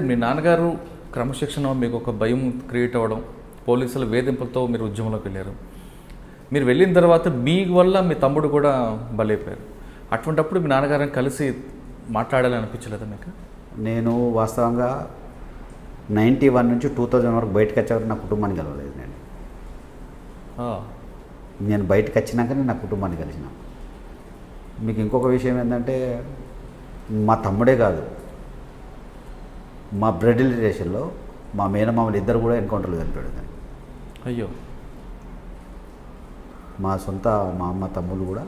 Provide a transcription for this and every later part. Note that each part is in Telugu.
మీ నాన్నగారు క్రమశిక్షణ మీకు ఒక భయం క్రియేట్ అవ్వడం పోలీసుల వేధింపులతో మీరు ఉద్యమంలోకి వెళ్ళారు. మీరు వెళ్ళిన తర్వాత మీ వల్ల మీ తమ్ముడు కూడా బలైపోయారు. అటువంటప్పుడు మీ నాన్నగారిని కలిసి మాట్లాడాలని అనిపించలేదా మీకు? నేను వాస్తవంగా నైంటీ వన్ నుంచి టూ థౌజండ్ వరకు బయటకు వచ్చాక నా కుటుంబాన్ని కలవలేదు నేను. నేను బయటకు వచ్చినాకనే నా కుటుంబాన్ని కలిసిన మీకు ఇంకొక విషయం ఏంటంటే మా తమ్ముడే కాదు. మా బ్లడ్ రిలేషన్లో మా మేనమామలు ఇద్దరు కూడా ఎన్కౌంటర్లు చనిపోయాడు అయ్యో. మా సొంత మా అమ్మ తమ్ముళ్ళు కూడా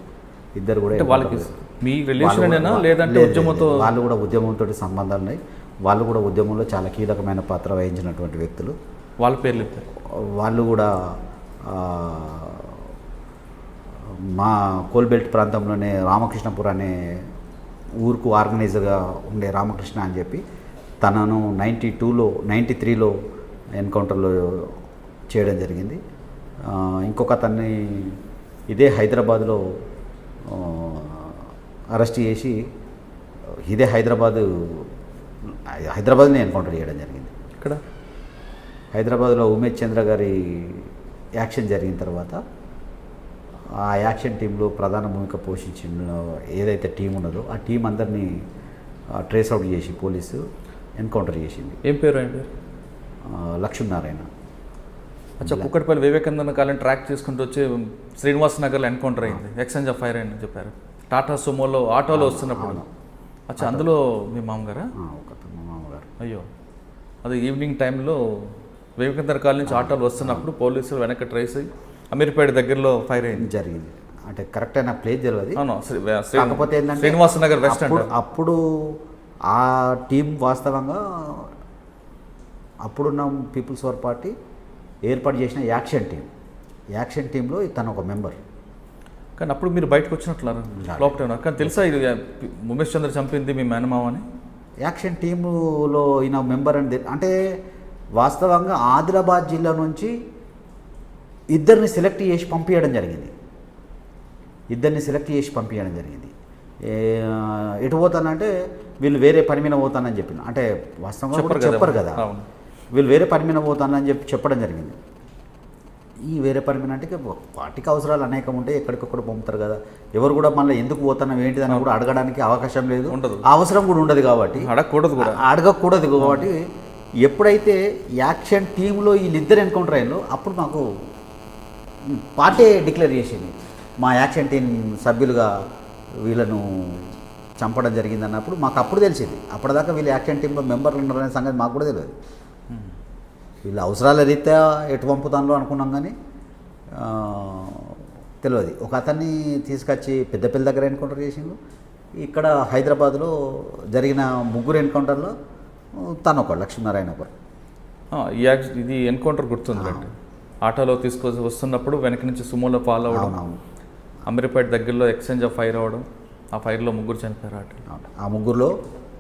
ఇద్దరు కూడా వాళ్ళకి మీ కూడా- లేదంటే లేదు, లేదు, ఉద్యమంతో. వాళ్ళు కూడా ఉద్యమంతో సంబంధాలు ఉన్నాయి. వాళ్ళు కూడా ఉద్యమంలో చాలా కీలకమైన పాత్ర వహించినటువంటి వ్యక్తులు. వాళ్ళ పేర్లు వాళ్ళు కూడా మా కోల్బెల్ట్ ప్రాంతంలోనే రామకృష్ణపురం అనే ఊరుకు ఆర్గనైజర్గా ఉండే రామకృష్ణ అని చెప్పి తనను నైంటీ టూలో నైంటీ త్రీలో ఎన్కౌంటర్లో చేయడం జరిగింది. ఇంకొక అతన్ని ఇదే హైదరాబాద్లో అరెస్ట్ చేసి ఇదే హైదరాబాదు హైదరాబాద్ని ఎన్కౌంటర్ చేయడం జరిగింది. ఇక్కడ హైదరాబాద్లో ఉమేష్ చంద్ర గారి యాక్షన్ జరిగిన తర్వాత ఆ యాక్షన్ టీంలో ప్రధాన భూమిక పోషించిన ఏదైతే టీం ఉన్నదో ఆ టీం అందరినీ ట్రేస్ అవుట్ చేసి పోలీసు ఎన్కౌంటర్ చేసింది. ఏం పేరు ఆయన? పేరు ఆ, లక్ష్మీనారాయణ. అచ్చా కుక్కటిపల్లి వివేకానంద కాలం ట్రాక్ చేసుకుంటూ వచ్చి శ్రీనివాస్ నగర్లో ఎన్కౌంటర్ అయింది. ఎక్స్చేంజ్ ఆఫ్ ఫైర్ అయిందని చెప్పారు. టాటా సుమోలో ఆటోలో వస్తున్నప్పుడు. అచ్చా అందులో మీ మామగారా? మా మామగారు. అయ్యో. అది ఈవినింగ్ టైంలో వివేకానంద కాలనీ నుంచి ఆటోలు వస్తున్నప్పుడు పోలీసులు వెనక్కి ట్రేస్ అయ్యి అమీర్పేట దగ్గరలో ఫైర్ అయింది. జరిగింది. అంటే కరెక్ట్ అయిన ప్లేస్ తెలియదు కాకపోతే ఏంటంటే శ్రీనివాస నగర్ వెస్ట్ అప్పుడు ఆ టీం వాస్తవంగా అప్పుడున్న పీపుల్స్ వార్ పార్టీ ఏర్పాటు చేసిన యాక్షన్ టీం. యాక్షన్ టీంలో తను ఒక మెంబర్. కానీ అప్పుడు మీరు బయటకు వచ్చినట్లున్నారు. లోపల. కానీ తెలుసా ఇది ఉమేష్ చంద్ర చంపింది మీ మేనమామ అని? యాక్షన్ టీంలో ఈయన మెంబర్ అని అంటే వాస్తవంగా ఆదిలాబాద్ జిల్లా నుంచి ఇద్దరిని సెలెక్ట్ చేసి పంపించడం జరిగింది. ఇద్దరిని సెలెక్ట్ చేసి పంపించడం జరిగింది. ఎటు పోతానంటే వీళ్ళు వేరే పని మీద పోతానని చెప్పిన. అంటే వాస్తవంగా చెప్పరు కదా. చెప్పరు కదా. అవును. వీళ్ళు వేరే పని మీద పోతానని చెప్పి చెప్పడం జరిగింది. ఈ వేరే పని మీద అంటే వాటికి అవసరాలు అనేకం ఉంటాయి ఎక్కడికక్కడ పంపుతారు కదా. ఎవరు కూడా మళ్ళీ ఎందుకు పోతున్నాం ఏంటిదని కూడా అడగడానికి అవకాశం లేదు. అవసరం కూడా ఉండదు కాబట్టి అడగకూడదు కూడా. అడగకూడదు కాబట్టి ఎప్పుడైతే యాక్షన్ టీంలో వీళ్ళిద్దరు ఎన్కౌంటర్ అయ్యారో అప్పుడు మాకు పార్టీ డిక్లేర్ చేసింది. మా యాక్షన్ టీం సభ్యులుగా వీళ్ళను చంపడం జరిగింది అన్నప్పుడు మాకు అప్పుడు తెలిసింది. అప్పటిదాకా వీళ్ళు యాక్షన్ టీంలో మెంబర్లు ఉన్నారనే సంగతి మాకు కూడా తెలియదు. వీళ్ళ అవసరాల రీత్యా ఎటు పంపుతానో అనుకున్నాం కానీ తెలియదు. ఒక అతన్ని తీసుకొచ్చి పెద్దపల్లి దగ్గర ఎన్కౌంటర్ చేసిండు. ఇక్కడ హైదరాబాద్లో జరిగిన ముగ్గురు ఎన్కౌంటర్లో తను ఒకడు లక్ష్మీనారాయణ ఒకరు ఇది ఎన్కౌంటర్ గుర్తుంది ఆటోలో తీసుకొని వస్తున్నప్పుడు వెనక నుంచి సుమోలో ఫాలో అవునవును. అమీర్పేట దగ్గరలో ఎక్స్చేంజ్ ఆఫ్ ఫైర్ అవ్వడం ఆ ఫైర్లో ముగ్గురు చనిపోయారు అవును. ఆ ముగ్గురులో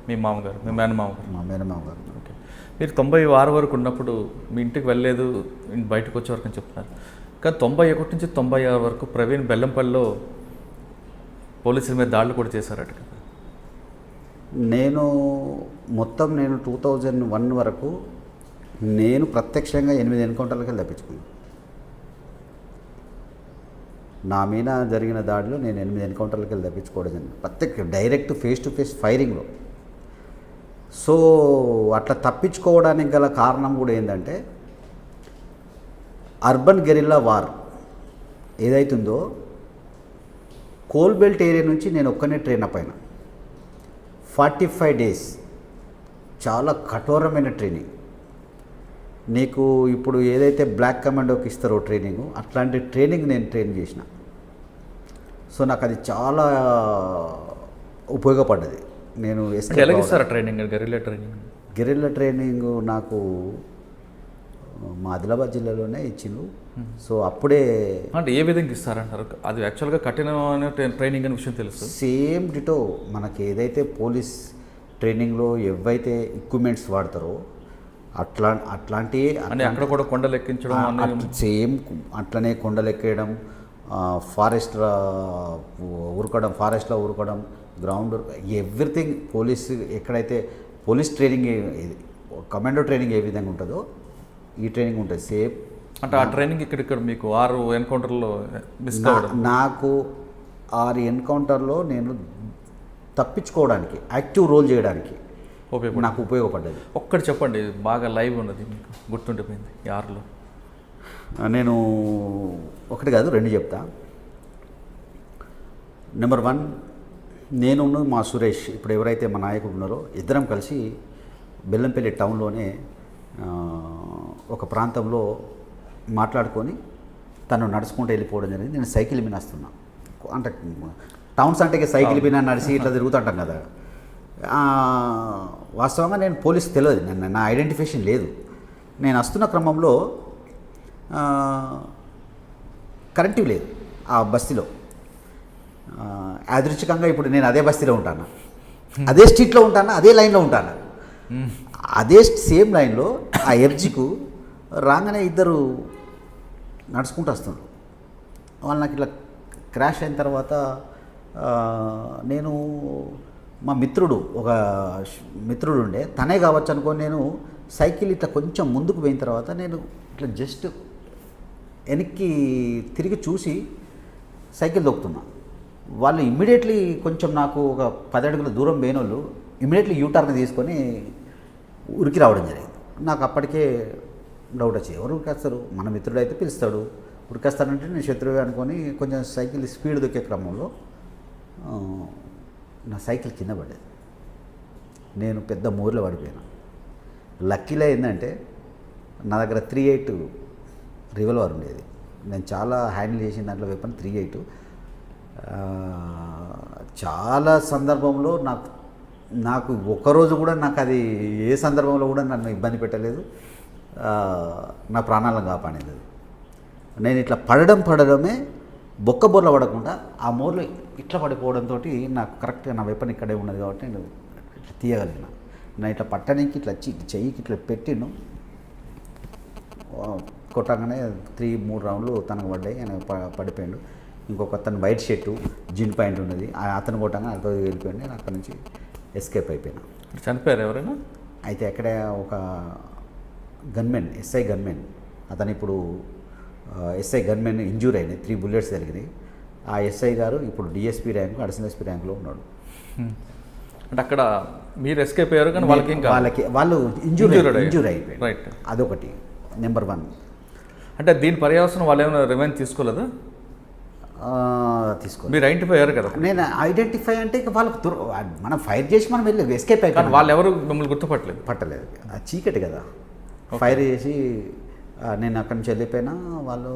మీ మామగారు మీ మేనమామ గారు మా మేనమామ గారు ఓకే. మీరు తొంభై ఆరు వరకు ఉన్నప్పుడు మీ ఇంటికి వెళ్ళలేదు బయటకు వచ్చే వరకు అని చెప్తున్నారు. కానీ తొంభై ఒకటి నుంచి తొంభై ఆరు వరకు ప్రవీణ్ బెల్లంపల్లిలో పోలీసుల మీద దాడులు కూడా చేశారట కదా. నేను మొత్తం నేను టూ థౌజండ్ వన్ వరకు నేను ప్రత్యక్షంగా ఎనిమిది ఎన్కౌంటర్లకి తప్పించుకున్నాను నా మీద జరిగిన దాడిలో నేను ఎనిమిది ఎన్కౌంటర్లకి వెళ్ళి తప్పించుకోవడం జరిగింది. ప్రత్యేక డైరెక్ట్ ఫేస్ టు ఫేస్ ఫైరింగ్లో సో అట్లా తప్పించుకోవడానికి గల కారణం కూడా ఏంటంటే అర్బన్ గెరిల్లా వార్ ఏదైతుందో కోల్బెల్ట్ ఏరియా నుంచి నేను ఒక్కనే ట్రైన్ అప్ అయినా. Forty five days. చాలా కఠోరమైన ట్రైనింగ్ నీకు ఇప్పుడు ఏదైతే బ్లాక్ కమాండోకి ఇస్తారో ట్రైనింగ్ అట్లాంటి ట్రైనింగ్ నేను ట్రైన్ చేసిన. సో నాకు అది చాలా ఉపయోగపడ్డది. నేను training? Guerrilla training? Guerrilla training నాకు మా ఆదిలాబాద్ జిల్లాలోనే ఇచ్చిండు. సో అప్పుడే అంటే ఏ విధంగా ఇస్తారంటారు? అది యాక్చువల్గా కఠినమైన ట్రై- ట్రైనింగ్ అనే విషయం తెలుసు. సేమ్ డిటో మనకి ఏదైతే పోలీస్ ట్రైనింగ్లో ఏవైతే ఎక్విప్మెంట్స్ వాడతారో అట్లా అట్లాంటి అంటే అక్కడ కూడా కొండలు ఎక్కించడం సేమ్ అట్లనే కొండలెక్కేయడం ఫారెస్ట్ ఉరకడం ఫారెస్ట్లో ఉరకడం గ్రౌండ్ ఎవ్రీథింగ్ పోలీస్ ఎక్కడైతే పోలీస్ ట్రైనింగ్ కమాండో ట్రైనింగ్ ఏ విధంగా ఉంటుందో ఈ ట్రైనింగ్ ఉంటుంది సేఫ్ అంటే ఆ ట్రైనింగ్ ఇక్కడ ఇక్కడ మీకు ఆరు ఎన్కౌంటర్లో మిస్ నాకు ఆరు ఎన్కౌంటర్లో నేను తప్పించుకోవడానికి యాక్టివ్ రోల్ చేయడానికి ఉపయోగపడి నాకు ఉపయోగపడ్డది. ఒక్కటి చెప్పండి బాగా లైవ్ ఉన్నది మీకు గుర్తుండిపోయింది ఈ ఆరులో నేను ఒకటి కాదు రెండు చెప్తా. నెంబర్ వన్ నేను మా సురేష్ ఇప్పుడు ఎవరైతే మా నాయకుడు ఉన్నారో ఇద్దరం కలిసి బెల్లంపల్లి టౌన్లోనే ఒక ప్రాంతంలో మాట్లాడుకొని తను నడుచుకుంటూ వెళ్ళిపోవడం జరిగింది. నేను సైకిల్ మీద వస్తున్నా అంటే టౌన్స్ అంటే సైకిల్ మీద నడిచి ఇట్లా తిరుగుతుంటాం కదా. వాస్తవంగా నేను పోలీస్ తెలియదు నన్ను నా ఐడెంటిఫికేషన్ లేదు. నేను వస్తున్న క్రమంలో కరెంటు లేదు ఆ బస్తీలో. యాదృచ్ఛికంగా ఇప్పుడు నేను అదే బస్తీలో ఉంటాను? అదే స్ట్రీట్లో ఉంటాను? అదే లైన్లో ఉంటాను? అదే సేమ్ లైన్లో ఆ ఎర్జికు రాగానే ఇద్దరు నడుచుకుంటూ వస్తున్నారు. వాళ్ళు నాకు ఇట్లా క్రాష్ అయిన తర్వాత నేను మా మిత్రుడు ఒక మిత్రుడు ఉండే. తనే కావచ్చు అనుకోని నేను సైకిల్ ఇట్లా కొంచెం ముందుకు పోయిన తర్వాత నేను ఇట్లా జస్ట్ వెనక్కి తిరిగి చూసి సైకిల్ దొక్కుతున్నా. వాళ్ళు ఇమ్మీడియట్లీ కొంచెం నాకు ఒక పది అడుగుల దూరం పోయిన వాళ్ళు ఇమ్మీడియట్లీ యూటర్న్ తీసుకొని ఉరికి రావడం జరిగింది. నాకు అప్పటికే డౌట్ వచ్చి ఎవరు ఉరికేస్తారు? మన మిత్రుడు అయితే పిలుస్తాడు. ఉరికేస్తాడంటే నేను శత్రువే అనుకొని కొంచెం సైకిల్ స్పీడ్ దొక్కే క్రమంలో నా సైకిల్ కింద పడ్డది. నేను పెద్ద మోర్లో పడిపోయాను. లక్కీలో ఏంటంటే నా దగ్గర త్రీ ఎయిట్ రివల్వర్ ఉండేది. నేను చాలా హ్యాండిల్ చేసిన దాంట్లో వెపన్ త్రీ ఎయిట్. చాలా సందర్భంలో నాకు నాకు ఒకరోజు కూడా నాకు అది ఏ సందర్భంలో కూడా నన్ను ఇబ్బంది పెట్టలేదు. నా ప్రాణాలను కాపాడేది నేను ఇట్లా పడడం పడడమే బొక్క బొర్ల పడకుండా ఆ మోర్లో ఇట్లా పడిపోవడంతో నాకు కరెక్ట్గా నా వెపన్ ఇక్కడే ఉన్నది కాబట్టి నేను ఇట్లా తీయగలిగిన. నేను ఇట్లా పట్టడానికి ఇట్లా వచ్చి ఇట్లా చెయ్యికి ఇట్లా పెట్టిను కొట్టగానే త్రీ మూడు రౌండ్లు తనకు పడ్డాయి ఆయన పడిపోయాడు. ఇంకొక అతను వైట్ షర్టు జిన్ ప్యాంట్ ఉన్నది. ఆ- అతను కొట్టగానే అతను వెళ్ళిపోయాడు. నేను అక్కడి నుంచి ఎస్కేప్ అయిపోయాను. చనిపోయారు ఎవరైనా? అయితే అక్కడ ఒక గన్మెన్ ఎస్ఐ గన్మెన్. అతను ఇప్పుడు ఎస్ఐ గన్మెన్ ఇంజూర్ అయినాయి. త్రీ బుల్లెట్స్ జరిగినాయి. ఆ ఎస్ఐ గారు ఇప్పుడు డిఎస్పీ ర్యాంకు అడిషనల్ ఎస్పీ ర్యాంకులో ఉన్నాడు. హ్మ్. అంటే అక్కడ మీరు ఎస్కేప్ అయ్యారు కానీ వాళ్ళకి ఇంకా వాళ్ళకి వాళ్ళు ఇంజూర్. Injure Right. అదొకటి. నెంబర్ వన్ అంటే దీని పర్యావసనం వాళ్ళు ఏమైనా రివెంజ్ తీసుకోలేదా? తీసుకో మీరు ఐడెంటిఫై అయ్యారు కదా. నేను ఐడెంటిఫై అంటే ఇక వాళ్ళకి దొర మనం ఫైర్ చేసి మనం వెళ్ళి ఎస్కేప్ కానీ అయిపోయి. వాళ్ళు ఎవరు మిమ్మల్ని గుర్తుపట్టలేదు? పట్టలేదు. ఆ చీకటి కదా. ఫైర్ చేసి నేను అక్కడి నుంచి వెళ్ళిపోయినా వాళ్ళు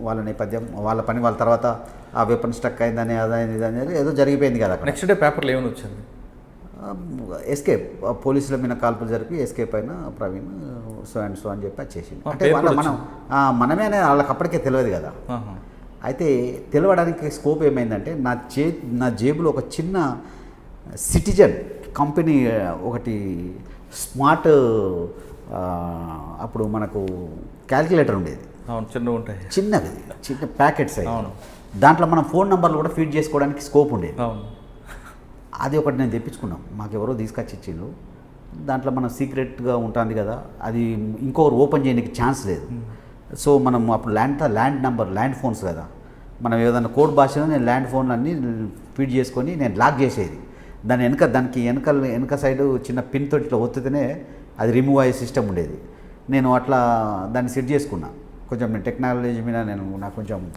వాళ్ళ నేపథ్యం వాళ్ళ పని వాళ్ళ తర్వాత ఆ వెపన్ స్టక్ అయిందని అదైంది అనేది ఏదో జరిగిపోయింది కదా నెక్స్ట్ డే పేపర్లో ఏమైనా వచ్చింది? ఎస్కేప్ పోలీసుల మీద కాల్పులు జరిపి ఎస్కేప్ అయిన ప్రవీణ్ సో అండ్ సో అని చెప్పి వచ్చేసింది ఆ, అంటే వాళ్ళ మనం మనమే అనేది వాళ్ళకి అప్పటికే తెలియదు కదా. అయితే తెలవడానికి స్కోప్ ఏమైందంటే నా చే నా జేబులో ఒక చిన్న సిటిజన్ కంపెనీ ఒకటి స్మార్ట్ అప్పుడు మనకు క్యాల్కులేటర్ ఉండేది. అవును చిన్నగా ఉంటాయి. చిన్నది చిన్న ప్యాకెట్స్ అవును. దాంట్లో మనం ఫోన్ నంబర్లు కూడా ఫీడ్ చేసుకోవడానికి స్కోప్ ఉండేది. అవును. అది ఒకటి నేను తెప్పించుకున్నాం. మాకు ఎవరో తీసుకొచ్చి ఇచ్చిండ్రు దాంట్లో మనం సీక్రెట్గా ఉంటుంది కదా అది ఇంకొకరు ఓపెన్ చేయడానికి ఛాన్స్ లేదు. సో మనం అప్పుడు land land number land phones కదా. మనం ఏదైనా కోడ్ భాషలో నేను ల్యాండ్ ఫోన్లు అన్నీ ఫీడ్ చేసుకొని నేను లాక్ చేసేది. దాని వెనక దానికి వెనక వెనక సైడ్ చిన్న పిన్ తోటి ఇట్లా ఒత్తితేనే అది రిమూవ్ అయ్యే సిస్టమ్ ఉండేది. నేను అట్లా దాన్ని సెట్ చేసుకున్నా. కొంచెం నేను టెక్నాలజీ మీద నేను నాకు కొంచెం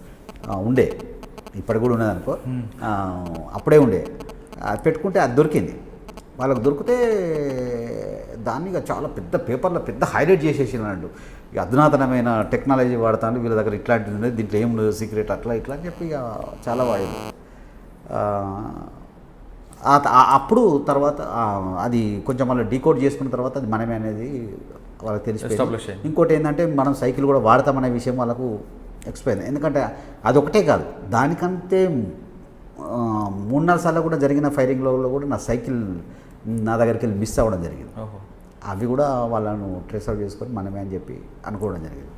ఉండే. ఇప్పటి కూడా ఉన్నది అనుకో. ఆ, అప్పుడే ఉండే. అది పెట్టుకుంటే అది దొరికింది. వాళ్ళకి దొరికితే దాన్ని చాలా పెద్ద పేపర్లో పెద్ద హైలైట్ చేసేసి అన్నట్టు ఇక అధునాతనమైన టెక్నాలజీ వాడతాను వీళ్ళ దగ్గర ఇట్లాంటిది ఉంది దీంట్లో ఏం సీక్రెట్ అట్లా ఇట్లా అని చెప్పి ఇక చాలా వాడేది అప్పుడు తర్వాత అది కొంచెం మళ్ళీ డీకోడ్ చేసుకున్న తర్వాత అది మనమే అనేది వాళ్ళకి Establish తెలిసి అయింది. ఇంకోటి ఏంటంటే మనం సైకిల్ కూడా వాడతామనే విషయం వాళ్ళకు ఎక్స్ప్లెయిన్ ఎందుకంటే అదొకటే కాదు దానికంటే మూడు నాలుగు సార్లు కూడా జరిగిన ఫైరింగ్లో కూడా నా సైకిల్ నా దగ్గరికి వెళ్ళి మిస్ అవ్వడం జరిగింది. అవి కూడా వాళ్ళను ట్రేస్ అవుట్ చేసుకొని మనమే అని చెప్పి అనుకోవడం జరిగింది.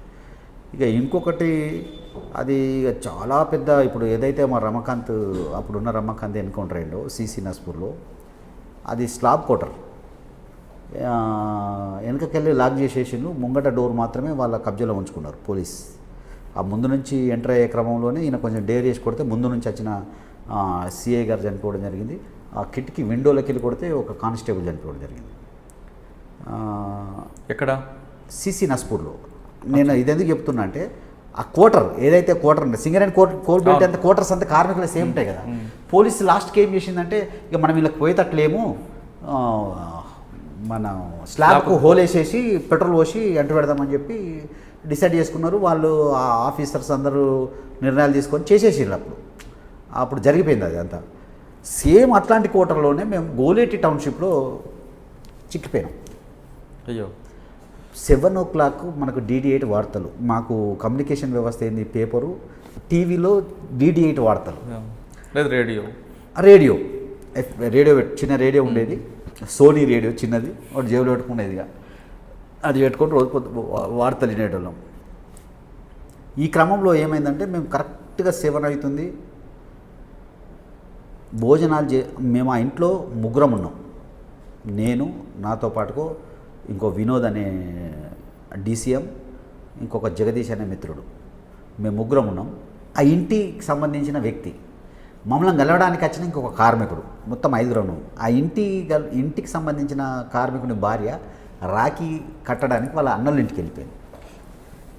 ఇక ఇంకొకటి అది ఇక చాలా పెద్ద ఇప్పుడు ఏదైతే మా రమకాంత్ అప్పుడున్న రమకాంత్ ఎన్కౌంటర్ అయిందో సీసీ నస్పూర్లో అది స్లాబ్ కోటర్. వెనకకెళ్ళి లాక్ చేసేసిండు ముంగట డోర్ మాత్రమే వాళ్ళ కబ్జాలో ఉంచుకున్నారు పోలీస్. ఆ ముందు నుంచి ఎంటర్ అయ్యే క్రమంలోనే ఈయన కొంచెం డేర్ చేసి కొడితే ముందు నుంచి వచ్చిన సిఐ గారు చనిపోవడం జరిగింది. ఆ కిటికీ విండోలోకి వెళ్ళి కొడితే ఒక కానిస్టేబుల్ చనిపోవడం జరిగింది. ఎక్కడ? సిసి నస్పూర్లో. నేను ఇది ఎందుకు చెప్తున్నా అంటే ఆ కోటర్ ఏదైతే కోటర్ ఉందో సింగరేణి కోట్ కోల్ బెల్ట్ అంతా కోటర్స్ అంతా కార్మికులు సేమ్ ఉంటాయి కదా. పోలీసు లాస్ట్కి ఏం చేసిందంటే ఇక మనం వీళ్ళకి పోయేటట్లేము మన స్లాబ్కు హోల్ వేసేసి పెట్రోల్ పోసి ఎంట పెడదామని చెప్పి డిసైడ్ చేసుకున్నారు. వాళ్ళు ఆ ఆఫీసర్స్ అందరూ నిర్ణయాలు తీసుకొని చేసేసిండ్రు అప్పుడు. అప్పుడు జరిగిపోయింది అది అంతా. సేమ్ అట్లాంటి కోటర్లోనే మేము గోలేటి టౌన్షిప్లో చిక్కిపోయినాం. అయ్యో. సెవెన్ ఓ క్లాక్ మనకు డీడీ ఎయిట్ వార్తలు. మాకు కమ్యూనికేషన్ వ్యవస్థ ఏంది? పేపరు. టీవీలో డీడీ ఎయిట్ వార్తలు. లేదు రేడియో. రేడియో. రేడియో చిన్న రేడియో ఉండేది. సోనీ రేడియో చిన్నది. ఒకటి జేబులో పెట్టుకునేదిగా అది పెట్టుకొని రోజు వార్తలు వినేటోళ్ళం. ఈ క్రమంలో ఏమైందంటే మేము కరెక్ట్గా సెవెన్ అవుతుంది. భోజనాలు చే మేము ఆ ఇంట్లో ముగ్గురం ఉన్నాం. నేను నాతో పాటుకో ఇంకో వినోద్ అనే డీసీఎం ఇంకొక జగదీష్ అనే మిత్రుడు. మేము ముగ్గురం ఉన్నాం. ఆ ఇంటికి సంబంధించిన వ్యక్తి. మమ్మల్ని గెలవడానికి వచ్చిన ఇంకొక కార్మికుడు. మొత్తం ఐదుగురు ఆ ఇంటి గల్ ఇంటికి సంబంధించిన కార్మికుని భార్య రాఖీ కట్టడానికి వాళ్ళ అన్నల ఇంటికి వెళ్ళిపోయింది.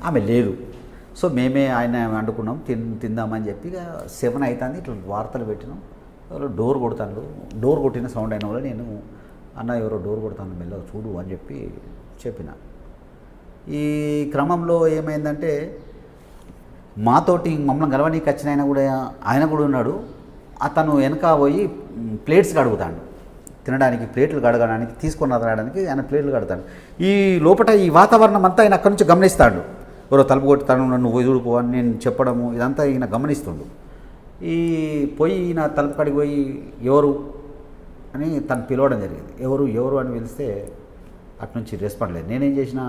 ఆమె లేదు. సో మేమే ఆయన వండుకున్నాం తిన్ తిందామని చెప్పి ఇక సెవెన్ అవుతుంది ఇట్లా వార్తలు పెట్టినాం. డోర్ కొడతాను డోర్ కొట్టిన సౌండ్ అయిన వల్ల నేను అన్న ఎవరో డోర్ కొడతాను మెల్ల చూడు అని చెప్పి చెప్పిన. ఈ క్రమంలో ఏమైందంటే మాతోటి మమ్మల్ని గలవనీకి వచ్చిన ఆయన కూడా ఆయన కూడా ఉన్నాడు. అతను వెనక పోయి ప్లేట్స్ కడుగుతాడు. తినడానికి ప్లేట్లు కడగడానికి తీసుకొని రావడానికి ఆయన ప్లేట్లు కడతాడు. ఈ లోపల ఈ వాతావరణం అంతా ఆయన అక్కడి నుంచి గమనిస్తాడు. ఎవరో తలుపు కొట్టుతాను నన్ను పోయి అని నేను చెప్పడము ఇదంతా ఈయన గమనిస్తుండు. ఈ పోయి ఈయన తలుపు కడిగి పోయి ఎవరు అని తను పిలవడం జరిగింది. ఎవరు ఎవరు అని పిలిస్తే అటు నుంచి రెస్పాండ్ లేదు. నేనేం చేసిన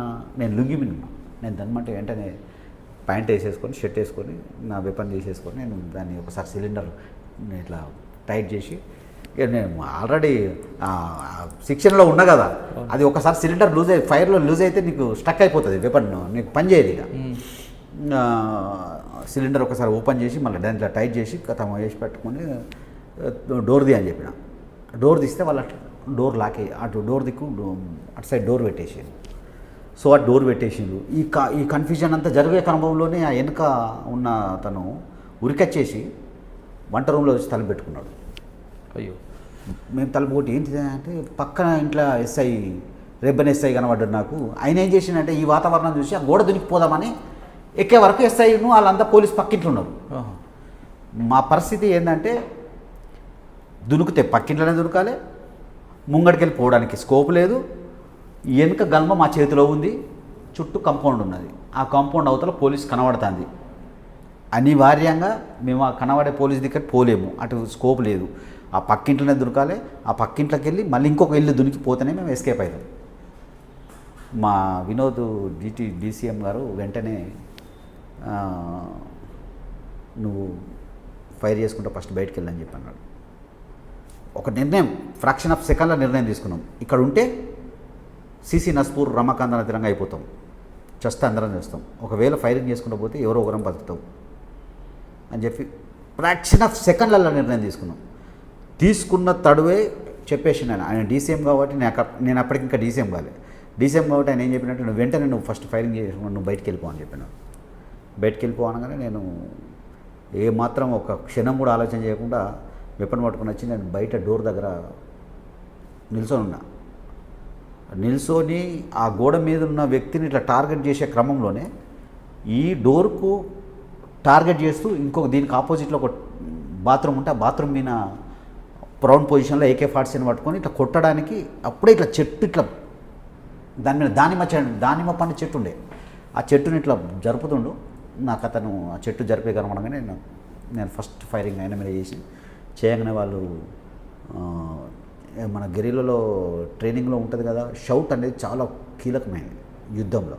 నేను లుంగి మిన్నా నేను దన్నమంటే వెంటనే ప్యాంట్ వేసేసుకొని షర్ట్ వేసుకొని నా వెపన్ తీసేసుకొని నేను దాన్ని ఒకసారి సిలిండర్ ఇట్లా టైట్ చేసి నేను ఆల్రెడీ శిక్షణలో ఉన్నా కదా అది ఒకసారి సిలిండర్ లూజ్ అయ్యి ఫైర్లో లూజ్ అయితే నీకు స్టక్ అయిపోతుంది వెపన్ నీకు పని చేయదు ఇక. సిలిండర్ ఒకసారి ఓపెన్ చేసి మళ్ళీ దాంట్లో టైట్ చేసి తమ వేసి పెట్టుకొని డోర్ ది అని చెప్పిన. డోర్ తీస్తే వాళ్ళ డోర్ లాకే అటు డోర్ దిక్కు అటు సైడ్ డోర్ పెట్టేసిండు. సో ఆ డోర్ పెట్టేసిండు. ఈ క ఈ కన్ఫ్యూజన్ అంతా జరిగే క్రమంలోనే ఆ వెనుక ఉన్న అతను ఉరికొచ్చేసి వంట రూమ్లో వచ్చి తలుపు పెట్టుకున్నాడు. అయ్యో. మేము తలుపు కొట్టి ఏంటిది అంటే పక్కన ఇంట్లో ఎస్ఐ రెబ్బన్ ఎస్ఐ కనబడ్డాడు నాకు. ఆయన ఏం చేసిండంటే ఈ వాతావరణం చూసి ఆ గోడ దునికిపోదామని ఎక్కే వరకు ఎస్ఐను వాళ్ళంతా పోలీస్ పక్కింట్లో ఉన్నారు. మా పరిస్థితి ఏంటంటే దునుకుతే పక్కింట్లోనే దునకాలి. ముంగడికి వెళ్ళి పోవడానికి స్కోప్ లేదు. వెనుక గల్మ మా చేతిలో ఉంది. చుట్టూ కంపౌండ్ ఉన్నది. ఆ కాంపౌండ్ అవతల పోలీస్ కనబడుతుంది. అనివార్యంగా మేము ఆ కనబడే పోలీస్ దగ్గర పోలేము. అటు స్కోప్ లేదు. ఆ పక్కింట్లోనే దునకాలి. ఆ పక్కింట్లోకి వెళ్ళి మళ్ళీ ఇంకొక ఇల్లు దునికిపోతేనే మేము ఎస్కేప్ అవుతాం మా వినోద్ డిటి డీసీఎం గారు వెంటనే నువ్వు ఫైర్ చేసుకుంటా ఫస్ట్ బయటికి వెళ్ళని చెప్పి అన్నాడు ఒక నిర్ణయం ఫ్రాక్షన్ ఆఫ్ సెకండ్ల నిర్ణయం తీసుకున్నాం. ఇక్కడ ఉంటే సిసి నస్పూర్ రమాకాంతన తిరంగా అయిపోతాం. చస్తే అందరం చేస్తాం. ఒకవేళ ఫైరింగ్ చేసుకుంటూ పోతే ఎవరో ఒకరం బతుకుతాం. అని చెప్పి ఫ్రాక్షన్ ఆఫ్ సెకండ్లలో నిర్ణయం తీసుకున్నాం. తీసుకున్న తడువే చెప్పేసి నేను ఆయన డీసీఎం కాబట్టి నేను నేను అప్పటికి ఇంకా డీసీఎం కాలే. డీసీఎం కాబట్టి ఆయన ఏం చెప్పినట్టు నువ్వు వెంటనే నువ్వు ఫస్ట్ ఫైరింగ్ చేసి నువ్వు బయటికి వెళ్ళిపో అని బయటికి వెళ్ళిపో అనగానే నేను ఏమాత్రం ఒక క్షణం కూడా ఆలోచన చేయకుండా వెపన్ పట్టుకొని వచ్చి నేను బయట డోర్ దగ్గర నిల్చొని ఉన్నా. నిల్చొని ఆ గోడ మీద ఉన్న వ్యక్తిని ఇట్లా టార్గెట్ చేసే క్రమంలోనే ఈ డోర్కు టార్గెట్ చేస్తూ ఇంకొక దీనికి ఆపోజిట్లో ఒక బాత్రూమ్ ఉంటే ఆ బాత్రూమ్ మీద ప్రౌన్ పొజిషన్లో ఏకే ఫార్టీసీని పట్టుకొని ఇట్లా కొట్టడానికి అప్పుడే ఇట్లా చెట్టు ఇట్లా దాని మీద దానిమ్మ చెట్టు దానిమ్మ పండు చెట్టు ఉండే. ఆ చెట్టుని ఇట్లా జరుపుతుండు. నాకు అతను ఆ చెట్టు జరిపే కనబడగానే నేను నేను ఫస్ట్ ఫైరింగ్ ఆయన మీద చేసి చేయగానే వాళ్ళు మన గెరీలలో ట్రైనింగ్లో ఉంటుంది కదా షౌట్ అనేది చాలా కీలకమైనది యుద్ధంలో.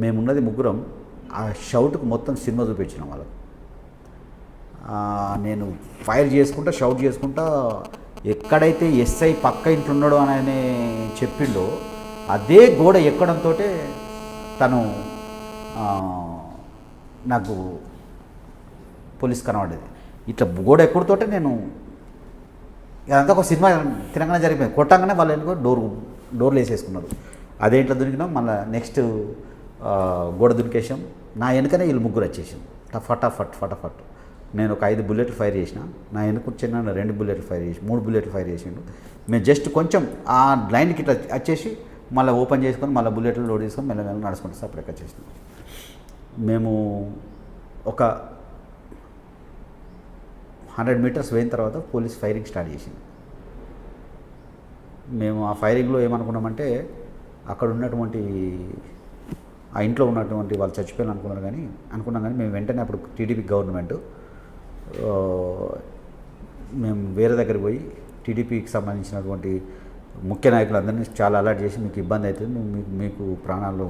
మేమున్నది ముగ్గురం ఆ షౌట్కు మొత్తం సినిమా చూపించినాం వాళ్ళకు. నేను ఫైర్ చేసుకుంటా షౌట్ చేసుకుంటా ఎక్కడైతే ఎస్ఐ పక్క ఇంట్లో ఉన్నాడో అని చెప్పిండో అదే గోడ ఎక్కడంతో తను నాకు పోలీస్ కనబడేది. ఇట్లా గోడ ఎక్కుడుతోటే నేను ఇదంతా ఒక సినిమా తినగానే జరిగిపోయింది. కొట్టంగానే వాళ్ళు ఎందుకో డోర్ డోర్లు వేసేసుకున్నారు. అదేంట్లో దొరికినాం మళ్ళీ నెక్స్ట్ గోడ దునికేసాం నా వెనుకనే వీళ్ళు ముగ్గురు వచ్చేసాం ఫటాఫట్ ఫటాఫట్ నేను ఒక ఐదు బుల్లెట్లు ఫైర్ చేసిన. నా వెనుక వచ్చిన రెండు బుల్లెట్లు ఫైర్ చేసి మూడు బుల్లెట్లు ఫైర్ చేసిండు. మేము జస్ట్ కొంచెం ఆ లైన్కి ఇట్లా వచ్చేసి మళ్ళీ ఓపెన్ చేసుకొని మళ్ళీ బుల్లెట్లు లోడ్ చేసుకొని మెల్ల మెల్ల నడుచుకుంటూ సపరేట్గా చేసినాం మేము ఒక హండ్రెడ్ మీటర్స్ పోయిన తర్వాత పోలీస్ ఫైరింగ్ స్టార్ట్ చేసింది. మేము ఆ ఫైరింగ్లో ఏమనుకున్నామంటే అక్కడ ఉన్నటువంటి ఆ ఇంట్లో ఉన్నటువంటి వాళ్ళు చచ్చిపోయారు అనుకున్నారు కానీ అనుకున్నాం కానీ మేము వెంటనే అప్పుడు టీడీపీ గవర్నమెంట్ మేము వేరే దగ్గరికి పోయి టీడీపీకి సంబంధించినటువంటి ముఖ్య నాయకులందరినీ చాలా అలర్ట్ చేసి మీకు ఇబ్బంది అవుతుంది మీకు మీకు ప్రాణాలు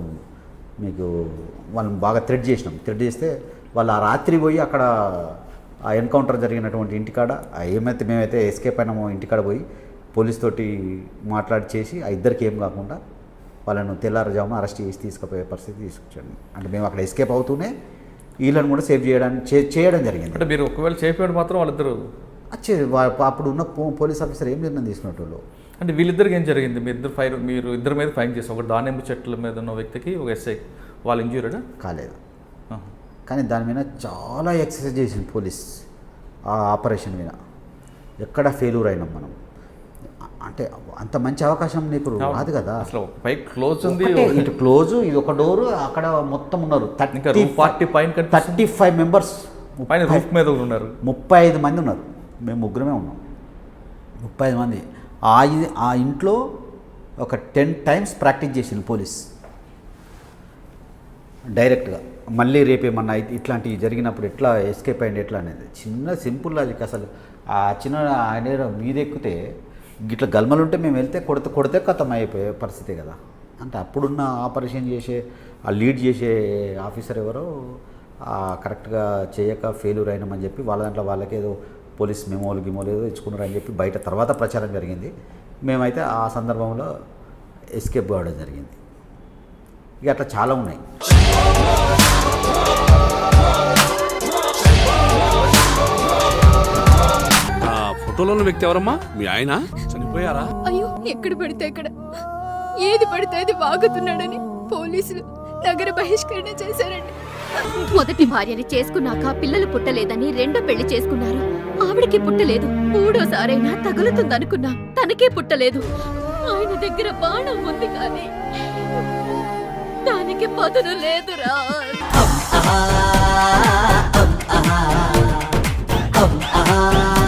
మీకు వాళ్ళని బాగా థ్రెడ్ చేసినాం. థ్రెడ్ చేస్తే వాళ్ళు ఆ రాత్రి పోయి అక్కడ ఆ ఎన్కౌంటర్ జరిగినటువంటి ఇంటికాడ ఏమైతే మేమైతే ఎస్కేప్ అయినామో ఇంటికాడ పోయి పోలీస్ తోటి మాట్లాడి చేసి ఆ ఇద్దరికి ఏం కాకుండా వాళ్ళను తెల్లారుజామున అరెస్ట్ చేసి తీసుకుపోయే పరిస్థితి తీసుకొచ్చాడు. అంటే మేము అక్కడ ఎస్కేప్ అవుతూనే వీళ్ళని కూడా సేవ్ చేయడానికి చేయడం జరిగింది. అంటే మీరు ఒకవేళ చేపాడు మాత్రం వాళ్ళిద్దరు వచ్చే అప్పుడు ఉన్న పోలీస్ ఆఫీసర్ ఏం నిర్ణయం తీసుకున్నట్టు అంటే వీళ్ళిద్దరికి ఏం జరిగింది? మీ ఇద్దరు ఫైర్ మీరు ఇద్దరి మీద ఫైన్ చేసి ఒక దానిమ్మ చెట్ల మీద ఉన్న వ్యక్తికి ఒక ఎస్ఐ వాళ్ళు ఇంజూరీడా? కాలేదు. కానీ దాని మీద చాలా ఎక్సర్సైజ్ చేసింది పోలీస్ ఆ ఆపరేషన్ మీద. ఎక్కడ ఫెయిల్యూర్ అయినాం మనం. అంటే అంత మంచి అవకాశం నీకు రాదు కదా. అసలు పై క్లోజ్ ఉంది. ఇటు క్లోజ్ ఇది ఒక డోరు అక్కడ మొత్తం ఉన్నారు. రూమ్ పార్టీ పైన థర్టీ ఫైవ్ మెంబర్స్ పైన రూఫ్ మీద ఉన్నారు. ముప్పై ఐదు మంది ఉన్నారు. మేము ముగ్గురమే ఉన్నాం. ముప్పై ఐదు మంది. ఆ ఆ ఇంట్లో ఒక టెన్ టైమ్స్ ప్రాక్టీస్ చేసింది పోలీస్. డైరెక్ట్గా. మళ్ళీ రేపేమన్నా అయితే ఇట్లాంటివి జరిగినప్పుడు ఎట్లా ఎస్కేప్ అయ్యింది ఎట్లా అనేది. చిన్న సింపుల్ లాజిక్ అసలు. ఆ చిన్న ఆయన మీద ఎక్కితే ఇట్లా గల్మలు ఉంటే మేము వెళ్తే కొడితే కొడితే కథం అయిపోయే పరిస్థితి కదా. అంటే అప్పుడున్న ఆపరేషన్ చేసే ఆ లీడ్ చేసే ఆఫీసర్ ఎవరో కరెక్ట్గా చేయక ఫెయిల్యూర్ అయినామని చెప్పి వాళ్ళ దాంట్లో వాళ్ళకి ఏదో పోలీస్ మెమోలు గిమోలు ఏదో ఇచ్చుకున్నారు అని చెప్పి బయట తర్వాత ప్రచారం జరిగింది. మేమైతే ఆ సందర్భంలో ఎస్కేప్ కావడం జరిగింది. ఇక అట్లా చాలా ఉన్నాయి. ఫోటోలో ఉన్న వ్యక్తి ఎవరమ్మా? మీ ఆయన? చనిపోయారా? అయ్యో ఎక్కడ పడితే అక్కడ. ఏది పడితే అది వాగుతున్నాడని పోలీసులు నగర బహిష్కరణ చేశారండి. మొదటి భార్యని చేసుకున్నాక పిల్లలు పుట్టలేదని రెండో పెళ్ళి చేసుకున్నారు. ఆవిడకి పుట్టలేదు. మూడోసారైనా తగులుతుందనుకున్నా తనకే పుట్టలేదు. ఆయన దగ్గర బాణం ఉంది కానీ దానికి పదును లేదురా. అహా అహా అహా.